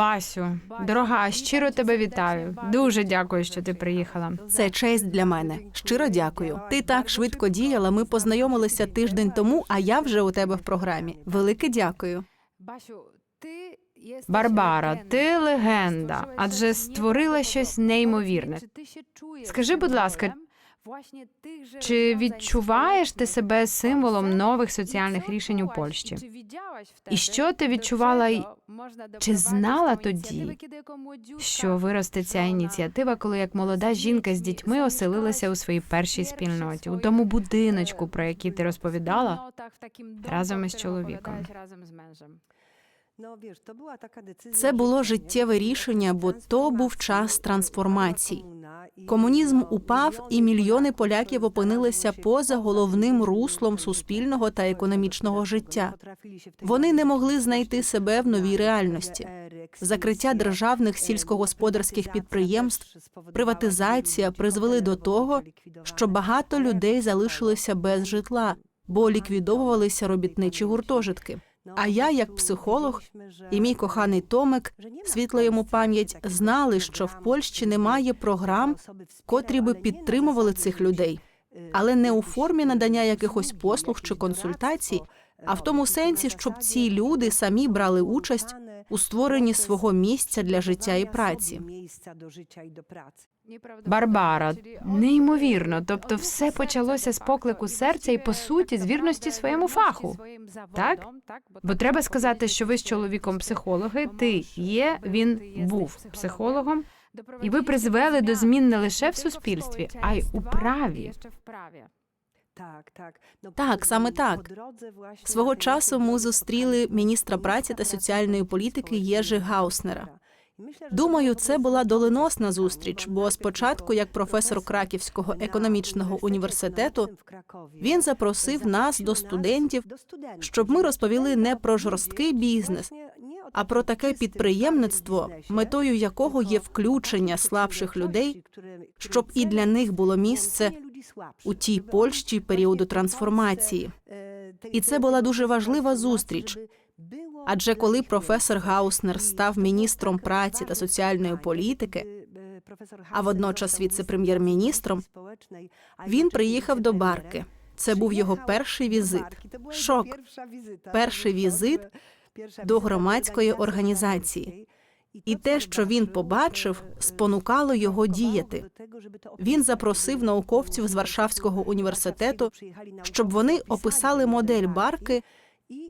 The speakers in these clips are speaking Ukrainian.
Басю, дорога, щиро тебе вітаю. Дуже дякую, що ти приїхала. Це честь для мене. Щиро дякую. Ти так швидко діяла. Ми познайомилися тиждень тому, а я вже у тебе в програмі. Велике дякую. Басю, ти Барбара, ти легенда, адже створила щось неймовірне. Скажи, будь ласка, Чи відчуваєш ти себе символом нових соціальних рішень у Польщі? І що ти відчувала й чи знала тоді, що виросте ця ініціатива, коли як молода жінка з дітьми оселилася у своїй першій спільноті, у тому будиночку, про який ти розповідала, разом із чоловіком? Це було життєве рішення, бо то був час трансформацій. Комунізм упав, і мільйони поляків опинилися поза головним руслом суспільного та економічного життя. Вони не могли знайти себе в новій реальності. Закриття державних сільськогосподарських підприємств, приватизація призвели до того, що багато людей залишилися без житла, бо ліквідовувалися робітничі гуртожитки. А я, як психолог, і мій коханий Томик, світла йому пам'ять, знали, що в Польщі немає програм, котрі би підтримували цих людей, але не у формі надання якихось послуг чи консультацій, а в тому сенсі, щоб ці люди самі брали участь у створенні свого місця для життя і праці. Барбара, неймовірно. Тобто, все почалося з поклику серця і по суті з вірності своєму фаху. Так? Бо треба сказати, що ви з чоловіком психологи, ти є, він був психологом, і ви призвели до змін не лише в суспільстві, а й у праві. Так, саме так. Свого часу ми зустріли міністра праці та соціальної політики Єжи Гауснера. Думаю, це була доленосна зустріч, бо спочатку, як професор Краківського економічного університету, він запросив нас до студентів, щоб ми розповіли не про жорсткий бізнес, а про таке підприємництво, метою якого є включення слабших людей, щоб і для них було місце у тій Польщі періоду трансформації. І це була дуже важлива зустріч. Адже коли професор Гауснер став міністром праці та соціальної політики, а водночас віце-прем'єр-міністром, він приїхав до Барки. Це був його перший візит. Шок. Перший візит до громадської організації. І те, що він побачив, спонукало його діяти. Він запросив науковців з Варшавського університету, щоб вони описали модель барки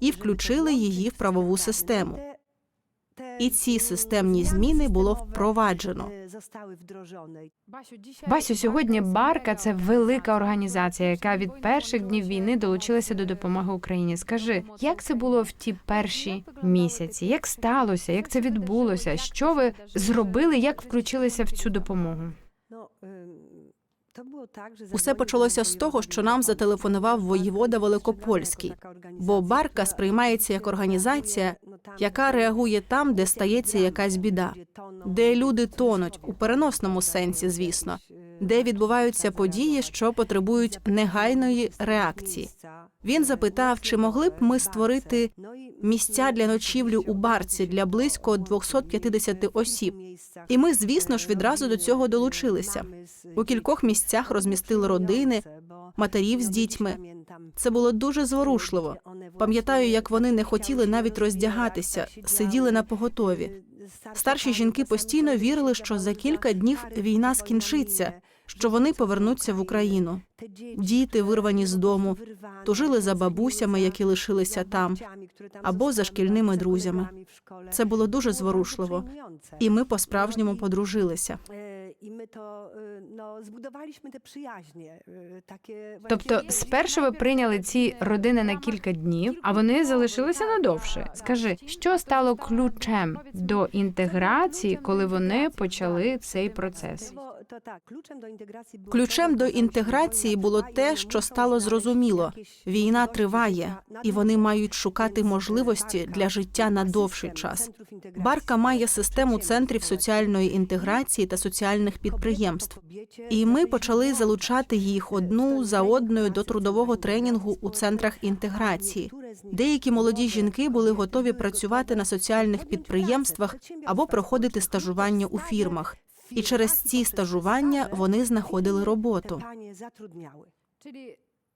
і включили її в правову систему. І ці системні зміни було впроваджено. Басю, сьогодні Барка це велика організація, яка від перших днів війни долучилася до допомоги Україні. Скажи, як це було в ті перші місяці? Як сталося? Як це відбулося? Що ви зробили? Як включилися в цю допомогу? Усе почалося з того, що нам зателефонував воєвода Великопольський, бо барка сприймається як організація, яка реагує там, де стається якась біда, де люди тонуть у переносному сенсі, звісно, де відбуваються події, що потребують негайної реакції. Він запитав, чи могли б ми створити місця для ночівлі у барці для близько 250 осіб. І ми, звісно ж, відразу до цього долучилися. У кількох місцях розмістили родини, матерів з дітьми. Це було дуже зворушливо. Пам'ятаю, як вони не хотіли навіть роздягатися, сиділи на поготові. Старші жінки постійно вірили, що за кілька днів війна скінчиться, що вони повернуться в Україну. Діти, вирвані з дому, тужили за бабусями, які лишилися там, або за шкільними друзями. Це було дуже зворушливо, і ми по-справжньому подружилися. Ми то no, збудувалися те przyjaźnie. Таке Тобто, спершу ви прийняли ці родини на кілька днів, а вони залишилися надовше. Скажи, що стало ключем до інтеграції, коли вони почали цей процес? ключем до інтеграції було Ключем те, до що інтеграції було те, що стало зрозуміло. Війна триває, і вони мають шукати можливості для життя на довший час. Барка має систему центрів соціальної інтеграції та соціальних підприємств. І ми почали залучати їх одну за одною до трудового тренінгу у центрах інтеграції. Деякі молоді жінки були готові працювати на соціальних підприємствах або проходити стажування у фірмах. І через ці стажування вони знаходили роботу.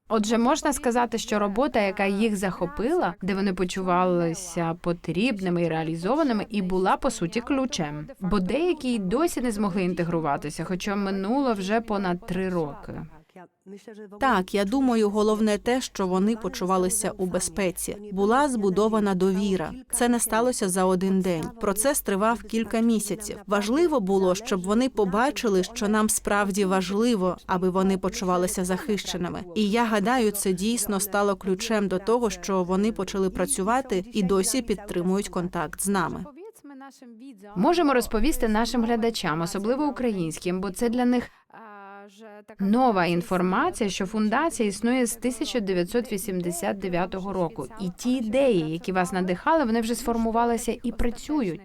Отже, можна сказати, що робота, яка їх захопила, де вони почувалися потрібними і реалізованими, і була по суті ключем. Бо деякі й досі не змогли інтегруватися, хоча минуло вже понад три роки. Так, я думаю, головне те, що вони почувалися у безпеці. Була збудована довіра. Це не сталося за один день. Процес тривав кілька місяців. Важливо було, щоб вони побачили, що нам справді важливо, аби вони почувалися захищеними. І я гадаю, це дійсно стало ключем до того, що вони почали працювати і досі підтримують контакт з нами. Можемо розповісти нашим глядачам, особливо українським, бо це для них нова інформація, що фундація існує з 1989 року, і ті ідеї, які вас надихали, вони вже сформувалися і працюють.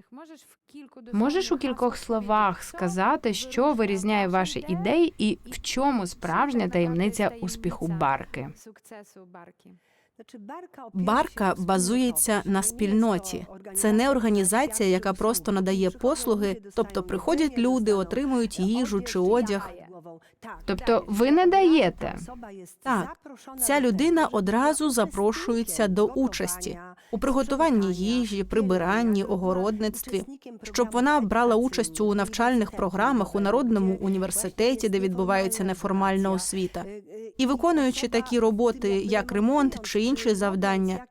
Можеш у кількох словах сказати, що вирізняє ваші ідеї, і в чому справжня таємниця успіху барки? Барка базується на спільноті. Це не організація, яка просто надає послуги, тобто приходять люди, отримують їжу чи одяг. Тобто ви не даєте. Так, ця людина одразу запрошується до участі у приготуванні їжі, прибиранні, огородництві, щоб вона брала участь у навчальних програмах у народному університеті, де відбувається неформальна освіта. І виконуючи такі роботи, як ремонт чи інші завдання,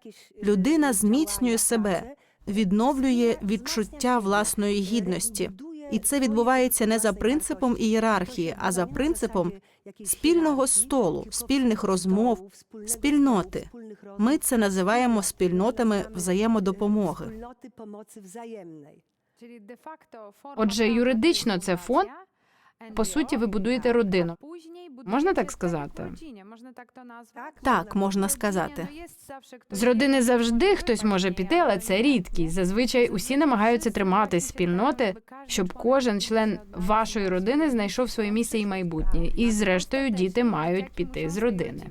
людина зміцнює себе, відновлює відчуття власної гідності. І це відбувається не за принципом ієрархії, а за принципом спільного столу, спільних розмов, спільноти. Ми це називаємо спільнотами взаємодопомоги. Отже, юридично це фонд. По суті, ви будуєте родину. Можна так сказати? Так, можна сказати. З родини завжди хтось може піти, але це рідкість. Зазвичай усі намагаються триматись спільноти, щоб кожен член вашої родини знайшов своє місце і майбутнє. І зрештою діти мають піти з родини.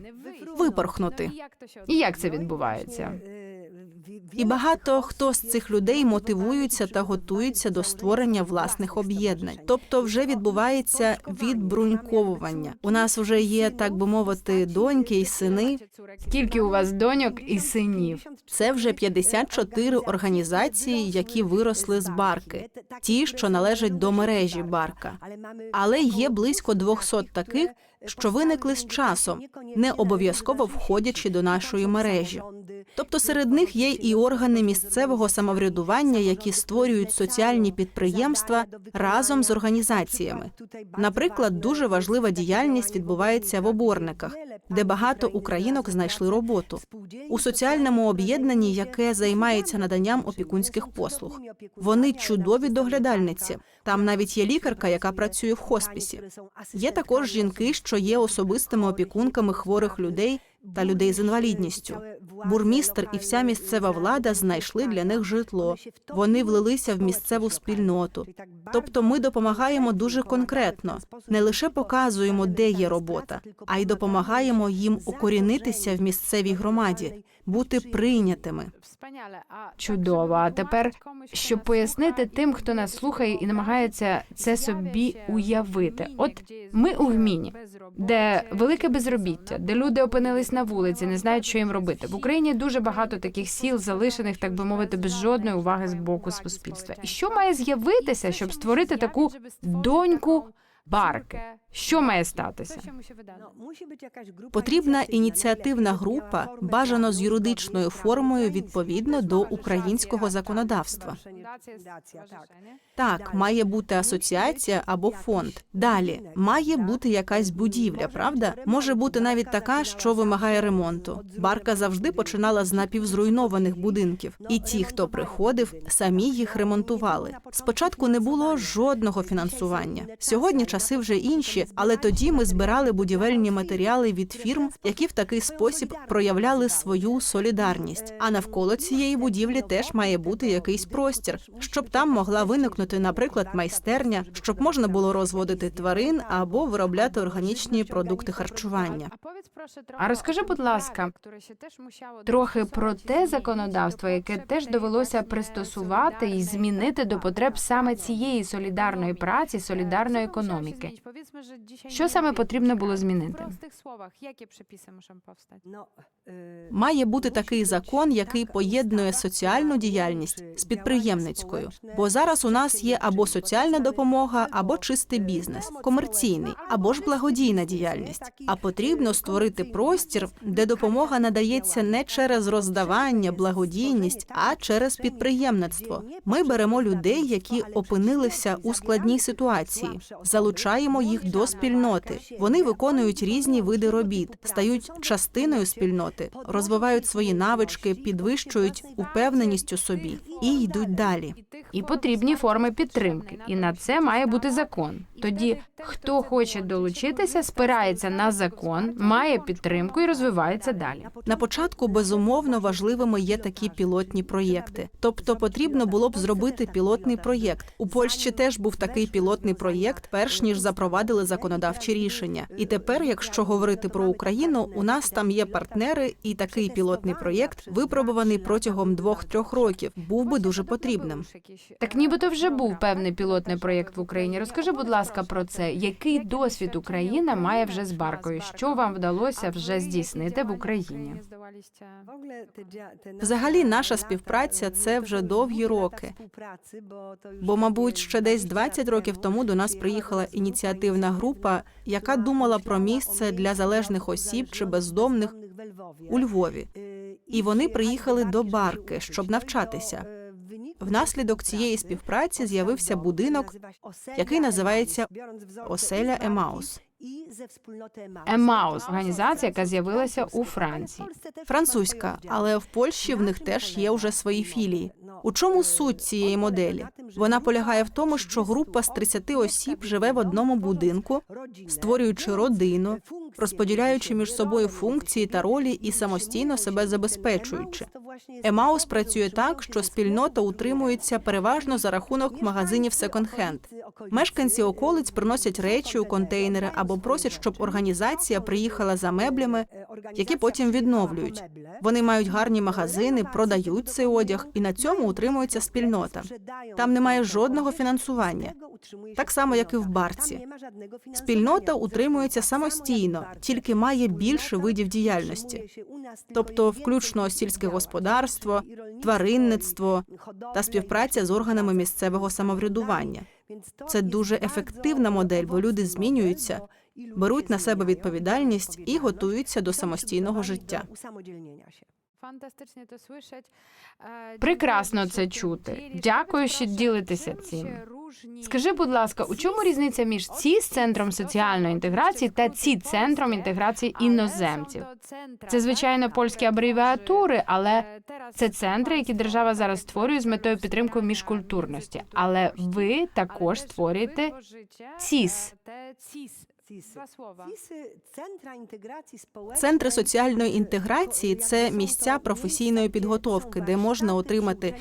Випорхнути. І як це відбувається? І багато хто з цих людей мотивуються та готуються до створення власних об'єднань. Тобто, вже відбувається відбруньковування. У нас вже є, так би мовити, доньки і сини. Скільки у вас доньок і синів? Це вже 54 організації, які виросли з барки, ті, що належать до мережі барка. Але є близько 200 таких, що виникли з часом, не обов'язково входячи до нашої мережі. Тобто серед них є і органи місцевого самоврядування, які створюють соціальні підприємства разом з організаціями. Наприклад, дуже важлива діяльність відбувається в оборниках, де багато українок знайшли роботу у соціальному об'єднанні, яке займається наданням опікунських послуг. Вони чудові доглядальниці. Там навіть є лікарка, яка працює в хоспісі. Є також жінки, що є особистими опікунками хворих людей та людей з інвалідністю. Бурмістр і вся місцева влада знайшли для них житло. Вони влилися в місцеву спільноту. Тобто, ми допомагаємо дуже конкретно, не лише показуємо, де є робота, а й допомагаємо їм укорінитися в місцевій громаді, бути прийнятими. Чудово. А тепер, щоб пояснити тим, хто нас слухає і намагається це собі уявити. От ми у гміні, де велике безробіття, де люди опинились на вулиці, не знають, що їм робити. В Україні дуже багато таких сіл, залишених, так би мовити, без жодної уваги з боку суспільства. І що має з'явитися, щоб створити таку доньку барки? Що має статися? Потрібна ініціативна група, бажано з юридичною формою відповідно до українського законодавства. Так, має бути асоціація або фонд. Далі має бути якась будівля, правда? Може бути навіть така, що вимагає ремонту. Барка завжди починала з напівзруйнованих будинків, і ті, хто приходив, самі їх ремонтували. Спочатку не було жодного фінансування. Сьогодні часи вже інші, але тоді ми збирали будівельні матеріали від фірм, які в такий спосіб проявляли свою солідарність. А навколо цієї будівлі теж має бути якийсь простір, щоб там могла виникнути, наприклад, майстерня, щоб можна було розводити тварин або виробляти органічні продукти харчування. А розкажи, будь ласка, трохи про те законодавство, яке теж довелося пристосувати і змінити до потреб саме цієї солідарної праці, солідарної економіки. Що саме потрібно було змінити? Y, Має бути такий закон, який поєднує соціальну діяльність з підприємницькою. Бо зараз у нас є або соціальна допомога, або чистий бізнес, комерційний, або ж благодійна діяльність. А потрібно створити простір, де допомога надається не через роздавання, благодійність, а через підприємництво. Ми беремо людей, які опинилися у складній ситуації, залучаємо їх до спільноти. Вони виконують різні види робіт, стають частиною спільноти, розвивають свої навички, підвищують упевненість у собі і йдуть далі. І потрібні форми підтримки. І на це має бути закон. Тоді хто хоче долучитися, спирається на закон, має підтримку і розвивається далі. На початку безумовно важливими є такі пілотні проєкти. Тобто потрібно було б зробити пілотний проєкт. У Польщі теж був такий пілотний проєкт, перш ніж запровадили законодавчі рішення. І тепер, якщо говорити про Україну, у нас там є партнери, і такий пілотний проєкт випробуваний протягом двох-трьох років. Був би дуже потрібним. Так нібито вже був певний пілотний проєкт в Україні. Розкажи, будь ласка, про це. Який досвід Україна має вже з баркою? Що вам вдалося вже здійснити в Україні? Взагалі, наша співпраця це вже довгі роки. Бо, мабуть, ще десь 20 20 років тому до нас приїхала ініціативна група, яка думала про місце для залежних осіб чи бездомних у Львові. І вони приїхали до Барки, щоб навчатися. То, е, в wyniku Внаслідок цієї співпраці з'явився будинок, який називається Оселя Емаус. Емаус організація, яка з'явилася у Франції. Французька, але в Польщі в них теж є вже свої філії. У чому суть цієї моделі? Вона полягає в тому, що група з 30 осіб живе в одному будинку, створюючи родину, розподіляючи між собою функції та ролі і самостійно себе забезпечуючи. Емаус працює так, що спільнота утримується переважно за рахунок магазинів секонд-хенд. Мешканці околиць приносять речі у контейнери або просять, щоб організація приїхала за меблями, які потім відновлюють. Вони мають гарні магазини, продають цей одяг, і на цьому утримується спільнота. Там немає жодного фінансування, так само як і в барці. Спільнота утримується самостійно, тільки має більше видів діяльності, тобто включно сільське господарство, тваринництво та співпраця з органами місцевого самоврядування. Це дуже ефективна модель, бо люди змінюються, беруть на себе відповідальність і готуються до самостійного життя. Прекрасно це чути. Дякую, що ділитеся цим. Скажи, будь ласка, у чому різниця між ці з центром соціальної інтеграції та ці центром інтеграції іноземців? Це звичайно польські абревіатури, але це центри, які держава зараз створює з метою підтримки міжкультурності. Але ви також створюєте ЦІС. Центри соціальної інтеграції це місця професійної підготовки, де можна отримати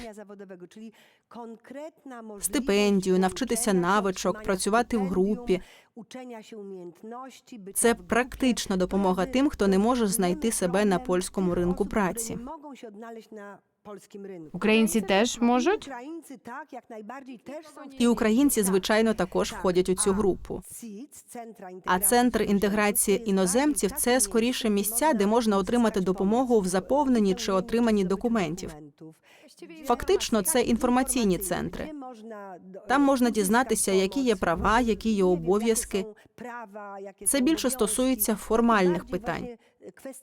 стипендію, навчитися навичок, працювати в групі. Це практична допомога тим, хто не може знайти себе на польському ринку праці. Українці теж можуть? І українці, звичайно, також входять у цю групу. А центр інтеграції іноземців це скоріше місця, де можна отримати допомогу в заповненні чи отриманні документів. Фактично, це інформаційні центри. Там можна дізнатися, які є права, які є обов'язки. Це більше стосується формальних питань.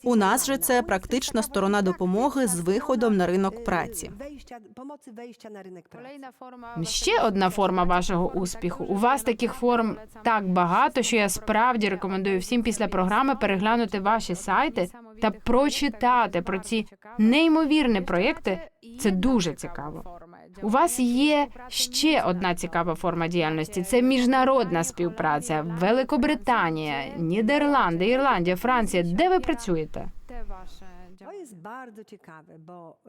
У нас же це практична сторона допомоги з виходом на ринок праці. Ще одна форма вашого успіху. У вас таких форм так багато, що я справді рекомендую всім після програми переглянути ваші сайти та прочитати про ці неймовірні проєкти. Це дуже цікаво. У вас є ще одна цікава форма діяльності це міжнародна співпраця. Великобританія, Нідерланди, Ірландія, Франція. Де ви працюєте?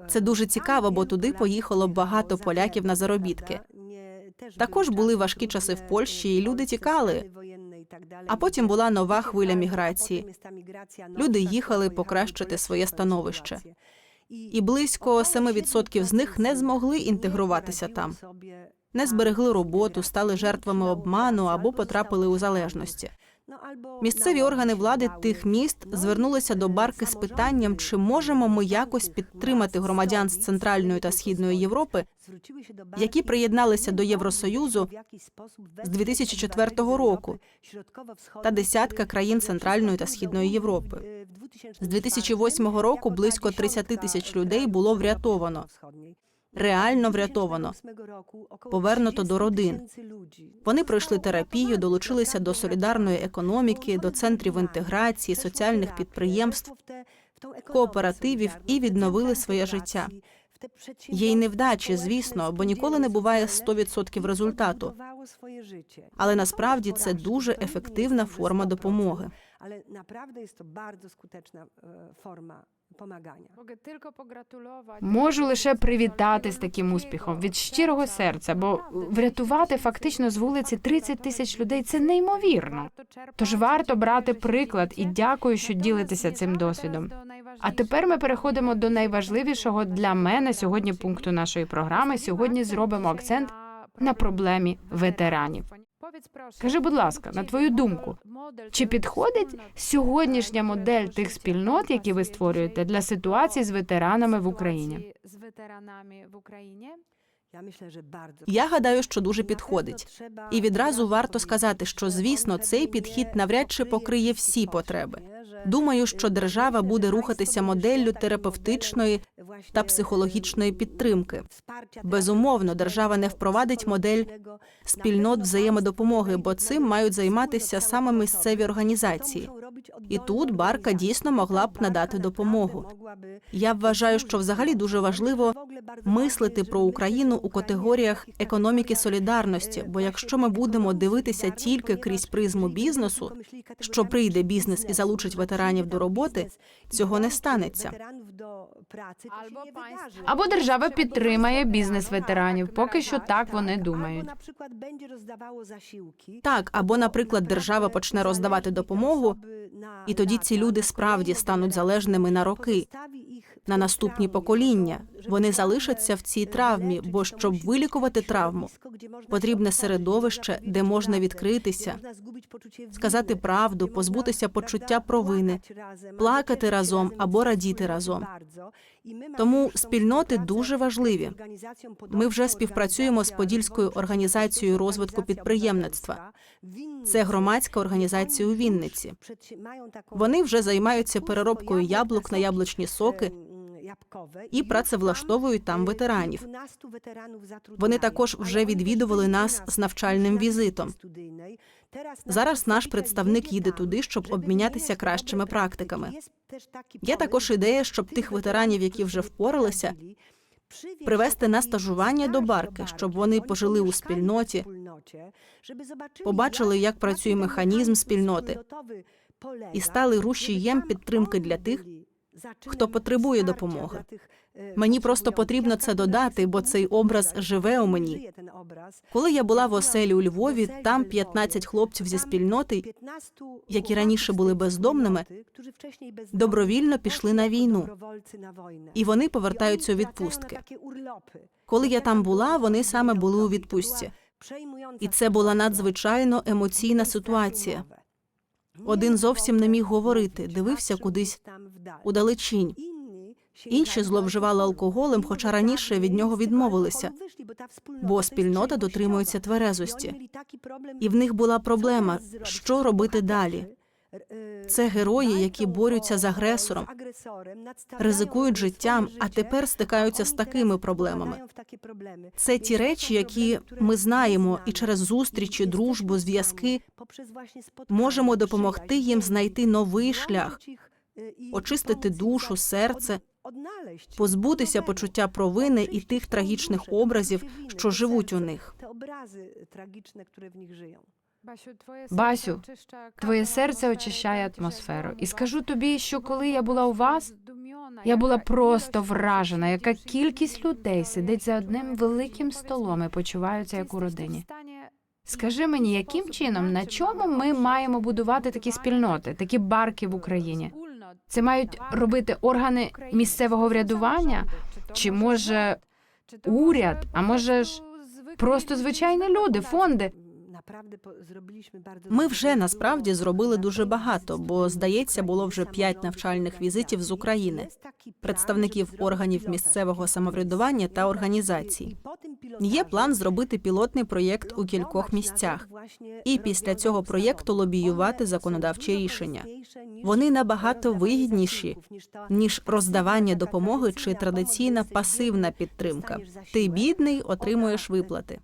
Це дуже цікаво, бо туди поїхало багато поляків на заробітки. Також були важкі часи в Польщі, і люди тікали. А потім була нова хвиля міграції. Люди їхали покращити своє становище. І близько 7% з них не змогли інтегруватися там, не зберегли роботу, стали жертвами обману або потрапили у залежності. Місцеві органи влади тих міст звернулися до Барки з питанням, чи можемо ми якось підтримати громадян з Центральної та Східної Європи, які приєдналися до Євросоюзу з 2004 року та десятка країн Центральної та Східної Європи. З 2008 року близько 30 тисяч людей було врятовано. Реально врятовано, повернуто до родин. Вони пройшли терапію, долучилися до солідарної економіки, до центрів інтеграції, соціальних підприємств, кооперативів і відновили своє життя. Є й невдачі, звісно, бо ніколи не буває 100% результату. Але насправді це дуже ефективна форма допомоги. Jest to bardzo skuteczna e, forma pomagania. Можу лише привітати з таким успіхом від щирого серця, бо врятувати фактично з вулиці 30 тисяч людей це неймовірно. Тож варто брати приклад і дякую, що ділитеся цим досвідом. А тепер ми переходимо до найважливішого для мене сьогодні пункту нашої програми. Сьогодні зробимо акцент на проблемі ветеранів. Скажи, будь ласка, на твою думку, чи підходить сьогоднішня модель тих спільнот, які ви створюєте для ситуації з ветеранами в Україні? Ja myślę, że bardzo. Я гадаю, що дуже підходить. І відразу варто сказати, що звісно цей підхід навряд чи покриє всі потреби. Думаю, що держава буде рухатися моделлю терапевтичної та психологічної підтримки. Безумовно, держава не впровадить модель спільнот взаємодопомоги, бо цим мають займатися саме місцеві організації. І тут Барка дійсно могла б надати допомогу. Я вважаю, що взагалі дуже важливо мислити про Україну у категоріях економіки солідарності. Бо якщо ми будемо дивитися тільки крізь призму бізнесу, що прийде бізнес і залучить ветеранів до роботи, цього не станеться. Або держава підтримає бізнес ветеранів. Поки що так вони думають. Так, або, наприклад, держава почне роздавати допомогу, і тоді ці люди справді стануть залежними на роки, на наступні покоління. Вони залишаться в цій травмі, бо щоб вилікувати травму, потрібне середовище, де можна відкритися, сказати правду, позбутися почуття провини, плакати разом або радіти разом. Тому спільноти дуже важливі. Ми вже співпрацюємо з Подільською організацією розвитку підприємництва. Це громадська організація у Вінниці. Вони вже займаються переробкою яблук на яблучні соки і працевлаштовують там ветеранів. Вони також вже відвідували нас з навчальним візитом. Зараз наш представник їде туди, щоб обмінятися кращими практиками. Є також ідея, щоб тих ветеранів, які вже впоралися, привести на стажування до барки, щоб вони пожили у спільноті, побачили, як працює механізм спільноти, і стали рушієм підтримки для тих, хто потребує допомоги. Мені просто потрібно це додати, бо цей образ живе у мені. Коли я була в оселі у Львові, там 15 хлопців зі спільноти, які раніше були бездомними, добровільно пішли на війну, і вони повертаються у відпустки. Коли я там була, вони саме були у відпустці. І це була надзвичайно емоційна ситуація. Один зовсім не міг говорити, дивився кудись удалечінь. Інші зловживали алкоголем, хоча раніше від нього відмовилися, бо спільнота дотримується тверезості. І в них була проблема, що робити далі. Це герої, які борються з агресором, ризикують життям, а тепер стикаються з такими проблемами. Це ті речі, які ми знаємо, і через зустрічі, дружбу, зв'язки можемо допомогти їм знайти новий шлях, очистити душу, серце, позбутися почуття провини і тих трагічних образів, що живуть у них. Басю, твоє серце очищає атмосферу. І скажу тобі, що коли я була у вас, я була просто вражена, яка кількість людей сидить за одним великим столом і почуваються як у родині. Скажи мені, яким чином, на чому ми маємо будувати такі спільноти, такі барки в Україні? Це мають робити органи місцевого врядування? Чи може уряд, а може ж просто звичайні люди, фонди? Ми вже насправді зробили дуже багато, бо здається, було вже п'ять навчальних візитів з України, представників органів місцевого самоврядування та організацій. Є план зробити пілотний проєкт у кількох місцях. І після цього проєкту лобіювати законодавчі рішення. Вони набагато вигідніші, ніж роздавання допомоги чи традиційна пасивна підтримка. Ти бідний, отримуєш виплати.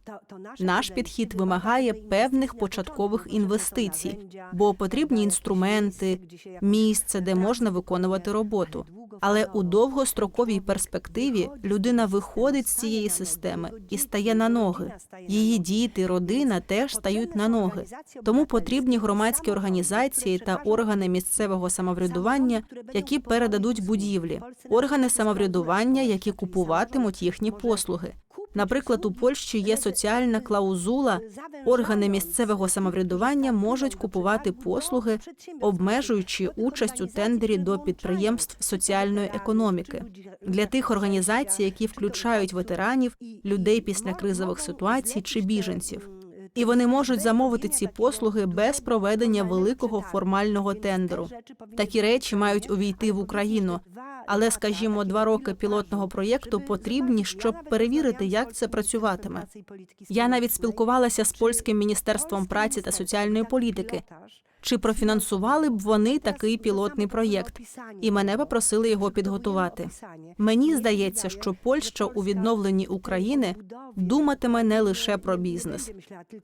Наш підхід вимагає певних початкових інвестицій, бо потрібні інструменти, місце, де можна виконувати роботу. Але у довгостроковій перспективі людина виходить з цієї системи і стає на ноги. Її діти, родина теж стають на ноги. Тому потрібні громадські організації та органи місцевого самоврядування, які передадуть будівлі, органи самоврядування, які купуватимуть їхні послуги. Наприклад, у Польщі є соціальна клаузула. Органи місцевого самоврядування можуть купувати послуги, обмежуючи участь у тендері до підприємств соціальної економіки для тих організацій, які включають ветеранів, людей після кризових ситуацій чи біженців. І вони можуть замовити ці послуги без проведення великого формального тендеру. Такі речі мають увійти в Україну. Але, скажімо, два роки пілотного проєкту потрібні, щоб перевірити, як це працюватиме. Я навіть спілкувалася з польським міністерством праці та соціальної політики. Чи профінансували б вони такий пілотний проєкт? І мене попросили його підготувати. Мені здається, що Польща у відновленні України думатиме не лише про бізнес.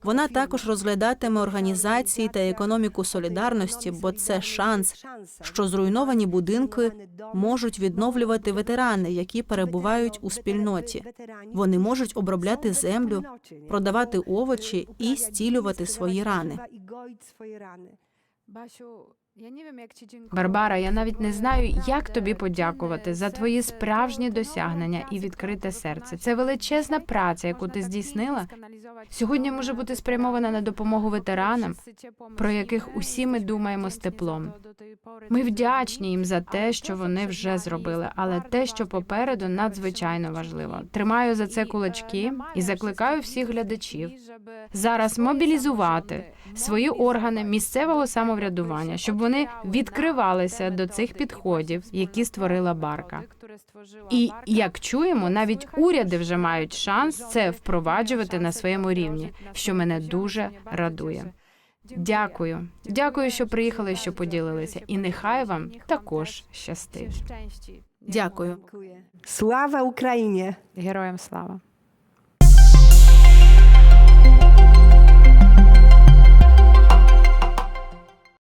Вона також розглядатиме організації та економіку солідарності, бо це шанс, що зруйновані будинки можуть відновлювати ветерани, які перебувають у спільноті. Вони можуть обробляти землю, продавати овочі і зцілювати свої рани. 場所 Барбара, я навіть не знаю, як тобі подякувати за твої справжні досягнення і відкрите серце. Це величезна праця, яку ти здійснила. Сьогодні може бути спрямована на допомогу ветеранам, про яких усі ми думаємо з теплом. Ми вдячні їм за те, що вони вже зробили, але те, що попереду, надзвичайно важливо. Тримаю за це кулачки і закликаю всіх глядачів зараз мобілізувати свої органи місцевого самоврядування, щоб вони відкривалися до цих підходів, які створила барка. І як чуємо, навіть уряди вже мають шанс це впроваджувати на своєму рівні, що мене дуже радує. Дякую, дякую, що приїхали, що поділилися, і нехай вам також щастить. Дякую. Слава Україні! Героям слава.